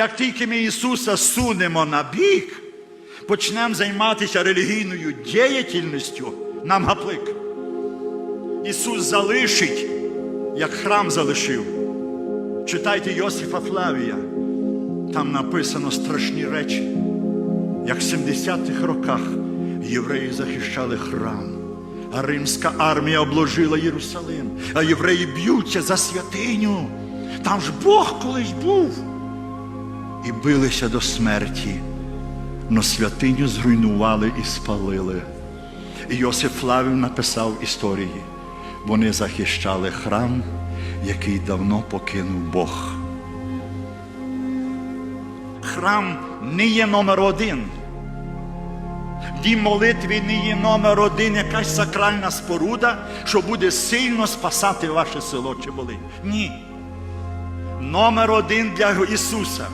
Як тільки ми Ісуса сунемо на бік, почнемо займатися релігійною діятельністю, нам гаплик. Ісус залишить, як храм залишив. Читайте Йосифа Флавія. Там написано страшні речі, як в 70-х роках євреї захищали храм, а римська армія обложила Єрусалим, а євреї б'ються за святиню. Там ж Бог колись був. І билися до смерті, но святиню зруйнували і спалили. І Йосиф Флавів написав історії. Вони захищали храм, який давно покинув Бог. Храм не є номер один. Дім молитви не є номер один, якась сакральна споруда, що буде сильно спасати ваше село чи Волинь. Ні. Номер один для Ісуса